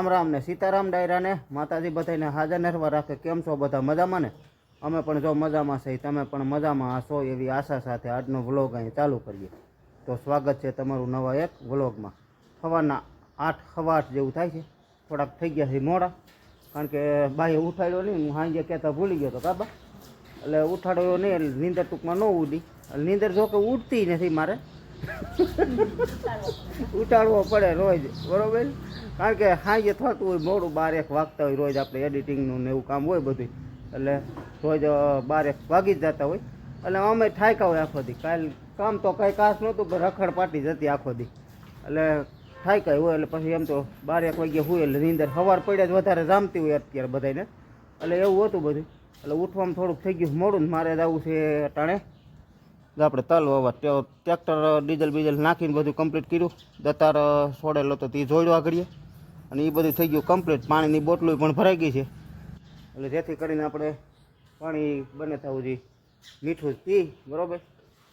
રામ રામ ને સીતારામ ડાયરાને માતાજી બધાને હાજર નરવા રાખે. કેમ છો બધા મજામાં ને? અમે પણ જો મજામાં છે તમે પણ મજામાં હશો એવી આશા સાથે આજનો વ્લોગ અહીં ચાલુ કરીએ. તો સ્વાગત છે તમારું નવા એક વ્લોગમાં. સવારના આઠ સવા આઠ જેવું થાય છે. થોડાક થઈ ગયા છે મોડા. કારણ કે બાઈ ઉઠાડ્યો નહીં, હું સાંજે કહેતા ભૂલી ગયો તો, કાબા? એટલે ઉઠાડ્યો નહીં, એટલે નીંદર ટૂંકમાં ન ઉડી. નીંદર જો કે ઉડતી નથી મારે. ઉટાડવો પડે રોજ, બરોબર? કારણ કે હાંજે થતું હોય, મોડું બાર એક વાગતા હોય રોજ આપણે એડિટિંગનું ને એવું કામ હોય બધું. એટલે રોજ બારેક વાગી જ જતા હોય. એટલે અમે થાયકા હોય આખો દી. કાલ કામ તો કંઈ કાસ નહોતું, પણ રખડ પાટી જતી આખો દી. એટલે થાયકા હોય, એટલે પછી એમ તો બાર એક વાગ્યે હોય એટલે નીંદર સવાર પડ્યા જ વધારે જામતી હોય અત્યારે બધાને એટલે એવું હતું બધું. એટલે ઉઠવામાં થોડુંક થઈ ગયું. મોડું ને મારે જવું છે અટાણે તો આપણે તલ વાવવા ટ્રે- ટ્રેક્ટર, ડીઝલ બીઝલ નાખીને બધું કમ્પ્લીટ કર્યું. દતાર છોડેલો તો તે જોડ્યો આગળ અને એ બધું થઈ ગયું કમ્પ્લીટ પાણીની બોટલો પણ ભરાઈ ગઈ છે. એટલે જેથી કરીને આપણે પાણી બને થવું જોઈએ મીઠું જ પી, બરાબર?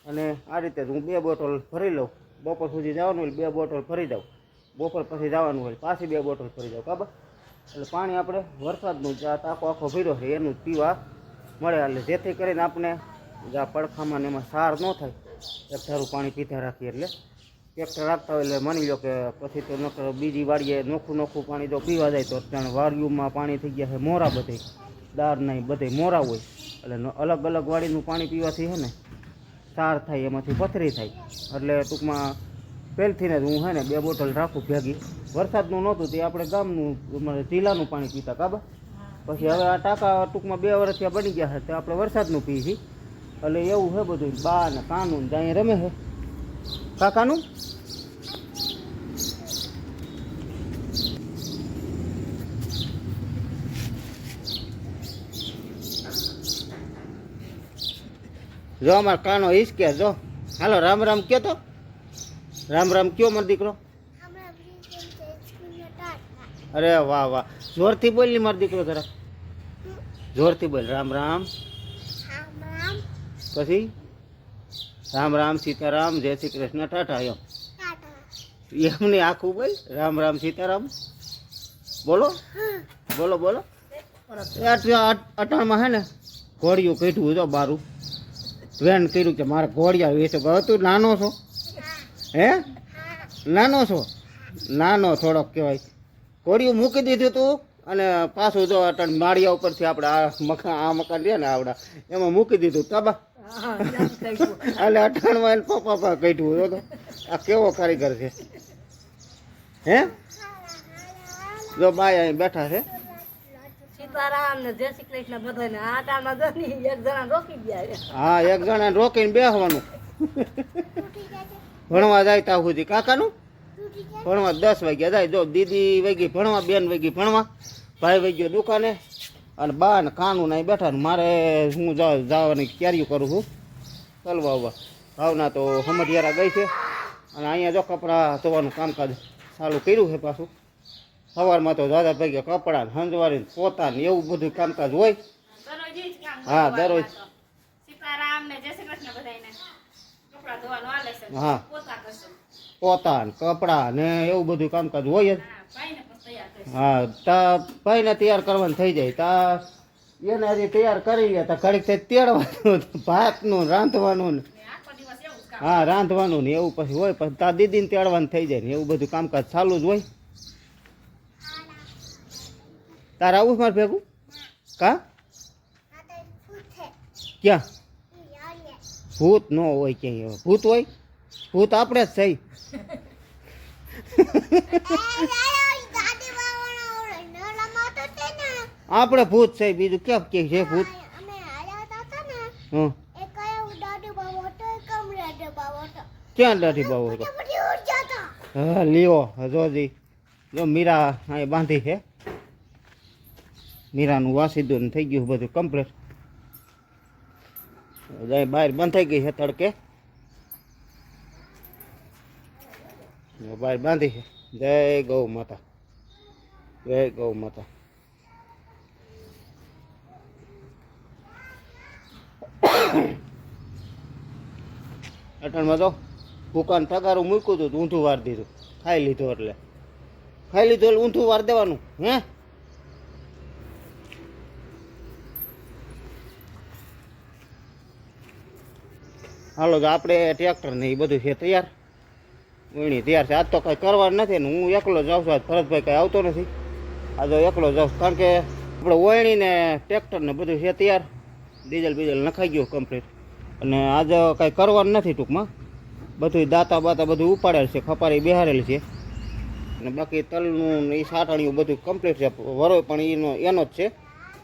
અને આ રીતે જ હું બે બોટલ ભરી લઉં. બપોર સુધી જવાનું હોય બે બોટલ ભરી જાઉં બપોર પછી જવાનું હોય પાછી બે બોટલ ભરી જાઉં બરાબર એટલે પાણી આપણે વરસાદનું જ આખો આખો ભર્યો છે, એનું જ પીવા મળે. એટલે જેથી કરીને આપણે જે આ પડખામાં ને એમાં સાર ન થાય. એક ધારું પાણી પીધા રાખીએ એટલે. ટ્રેક્ટર રાખતા હોય એટલે માની લો કે પછી તો નકર બીજી વાડીએ નોખું નોખું પાણી જો પીવા જાય તો ત્યાં વાડીઓમાં પાણી થઈ ગયા છે મોરા બધે. દાર નહીં બધે મોરા હોય. એટલે અલગ અલગ વાડીનું પાણી પીવાથી છે ને સાર થાય એમાંથી પથરી થાય. એટલે ટૂંકમાં પહેલથી ને હું હે ને બે બોટલ રાખું ભેગી. વરસાદનું નહોતું તે આપણે ગામનું જિલ્લાનું પાણી પીતા કાબા પછી હવે આ ટાંકા ટૂંકમાં બે વર્ષ બની ગયા છે તે આપણે વરસાદનું પીએ છીએ એટલે એવું છે બધું. બા ને કાનું જાય રમે છે કાકાનું જો અમાર કાનો હિસકે જો. હાલો, રામ રામ કયો તો? રામ રામ કયો મારો દીકરો? અરે વાહ વાહ. જોરથી બોલની મારો દીકરો જરા. જોરથી બોલ. રામ રામ. પછી? રામ રામ સીતારામ, જય શ્રી કૃષ્ણ, ટાટા એમ. એમની આખું બોલ, રામ રામ સીતારામ. બોલો? બોલો બોલો. અટાણમાં હે ને, ઘોડિયું કીધું જો બારું. વેન કર્યું કે મારે ઘોડિયા વેચો હવે તું નાનો છો? હે? નાનો છો? નાનો થોડોક કહેવાય. ઘોડિયું મૂકી દીધું તું અને પાછું જો અટણ માળિયા ઉપરથી આપણે આ મકાન આ મકાન રે ને આવડા, એમાં મૂકી દીધું. તબા. એટલે અઠાણમાં એને પપ્પા પા કાઢ્યું તો. આ કેવો કારીગર છે? હે? જો બાય અહીં બેઠા છે. સીતારામ ને જય શ્રી કૃષ્ણ બધાને આ ટાણમાં જો એક જણા રોકી ગયા હા એક જણા રોકીને બેસવાનું ભણવા જાય ત્યાં સુધી. કાકાનું? ભણવા દસ વાગ્યા જાય. જો દીદી વાગી ભણવા બેન વાગી ભણવા. ભાઈ વાગ્યો દુકાને. અને બા ને કાનું નહીં બેઠા ને મારે હું જા- જવાની તૈયારીઓ કરું છું. ચાલવા આવવા ભાવના તો હમરિયારા ગઈ છે. અને અહીંયા જો કપડાં ધોવાનું કામકાજ ચાલુ કર્યું છે પાછું. સવારમાં તો દાદા ભાઈ કપડાં હંજવારી પોતા ને એવું બધું કામકાજ હોય. હા દરરોજ. હા. પોતા કપડાં ને એવું બધું કામકાજ હોય જ. હા તા ભાઈને તૈયાર કરવાનું થઈ જાય. તા એને હજી તૈયાર કરી ગયા તા. ઘડીક તે તેડવાનું ભાતનું રાંધવાનું હા રાંધવાનું ને એવું પછી હોય. પછી તા દીદીને તેડવાનું થઈ જાય ને એવું બધું કામકાજ ચાલુ જ હોય. તારે આવું મારે ભેગું? કા? ક્યાં? ભૂત ન હોય ક્યાંય. ભૂત હોય? ભૂત આપણે જ થઈ આપણે ભૂત છે બીજું કેમ કે છે ભૂત? હં ક્યાં દાઢી બાવો હતો? હા લીઓ જોજી જો. મીરા અહીં બાંધી છે. મીરાનું વાસીદું થઈ ગયું બધું કમ્પ્લીટ જાય બહાર બંધાઈ ગઈ છે તડકે. બહાર બાંધી છે. જય ગૌ માતા. જય ગૌ માતા. અટણમાં તો દુકાન થકારું મૂક્યું હતું ઊંધું વાર દીધું. ખાઈ લીધું એટલે. ખાઈ લીધું એટલે ઊંધું વાર દેવાનું, હે? હાલો, તો આપણે ટ્રેક્ટર ને એ બધું છે તૈયાર. વીણી તૈયાર છે. આજ તો કંઈ કરવાનું નથી ને હું એકલો જાઉં છું. આજ ભરતભાઈ કંઈ આવતો નથી. આ તો એકલો જાઉં કારણ કે આપણે વળણી ને ટ્રેક્ટર ને બધું છે તૈયાર. ડીઝલ બીઝલ નખાઈ ગયું કમ્પ્લીટ અને આજે કાંઈ કરવાનું નથી ટૂંકમાં. બધું દાતા બાતા બધું ઉપાડેલ છે, ખપારી બેહારેલ છે. અને બાકી તલનું એ સાટણીયું બધું કમ્પ્લીટ છે, વરોય પણ એનો એનો જ છે.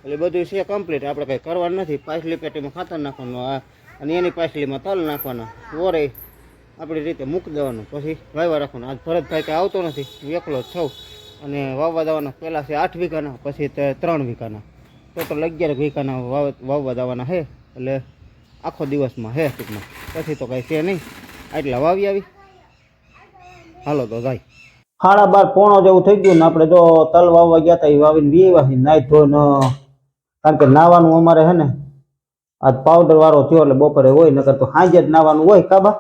એટલે બધું છે કમ્પ્લીટ આપણે કંઈ કરવાનું નથી. પાછલી પેટીમાં ખાતર નાખવાનું, આ, અને એની પાછલીમાં તલ નાખવાના. વરે આપણી રીતે મૂકી દેવાનું. પછી વાવવા રાખવાનું. આજ ભરતભાઈ કાંઈ આવતો નથી. એકલો જ છું. અને વાવવા દેવાના પહેલાં છે આઠ વીઘાના, પછી ત્રણ વીઘાના. ટોટલ અગિયાર વીઘાના વાવ, વાવવા દેવાના છે. એટલે આખો દિવસમાં, હે ટૂંકમાં. પછી તો કાંઈ છે નહીં. એટલે વાવી આવી હાલો તો જાય. હાડા બાર પોણો જેવું થઈ ગયું ને આપણે જો તલ વાવવા ગયા હતા એ વાવીને બી વાવી નાઈ ધોઈને, કારણ કે નાવાનું અમારે હે ને, આજ પાવડર વાળો થયો એટલે બપોરે હોય, નકર તો સાંજે જ નાવાનું હોય કાબા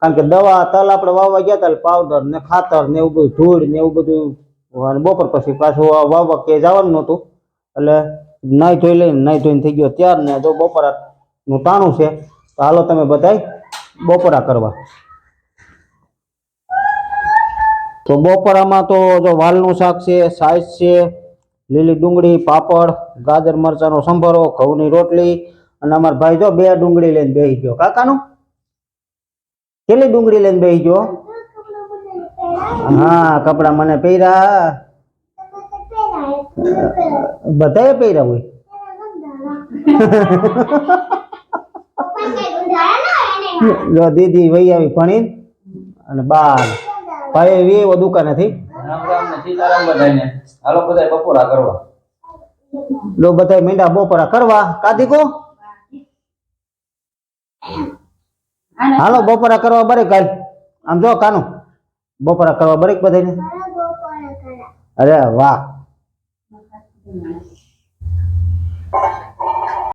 કારણ કે દવા, તલ આપણે વાવવા ગયા હતા પાવડર ને ખાતર ને એવું બધું, ધૂળ ને એવું બધું, અને બપોર પછી પાછું વાવવા કે જવાનું નહોતું. એટલે નાઈ ધોઈ લઈને, નાઈ ધોઈને થઈ ગયો. ત્યાર ને જો બપોરા નું ટાણું છે. તો હાલો તમે બધાય બપોરા કરવા. તો બપોરામાં તો જો વાલનું શાક છે સાઈઝ છે, લીલી ડુંગળી, પાપડ, ગાજર, મરચાંનો સંભારો, ઘઉંની રોટલી અને અમારા ભાઈ જો બે ડુંગળી લઈને બેસી ગયો. કાકાનું? કેટલી ડુંગળી લઈને બેસી ગયો? હા, કપડા મને પહેર્યા બધાએ પહેર્યા હોય. જો દીદી વહી આવી ભણી અને બાર. ભાઈ એવો દુકાનેથી રામ રામ ને સીતારામ બધાને હાલો બધા બપોરા કરવા લો બધા મીંડા બપોરા કરવા. કાધી કો હાલો, બપોરા કરવા બરે કાલ. આમ જો કાનું. બપોરા કરવા બરેક બધાને અરે વાહ.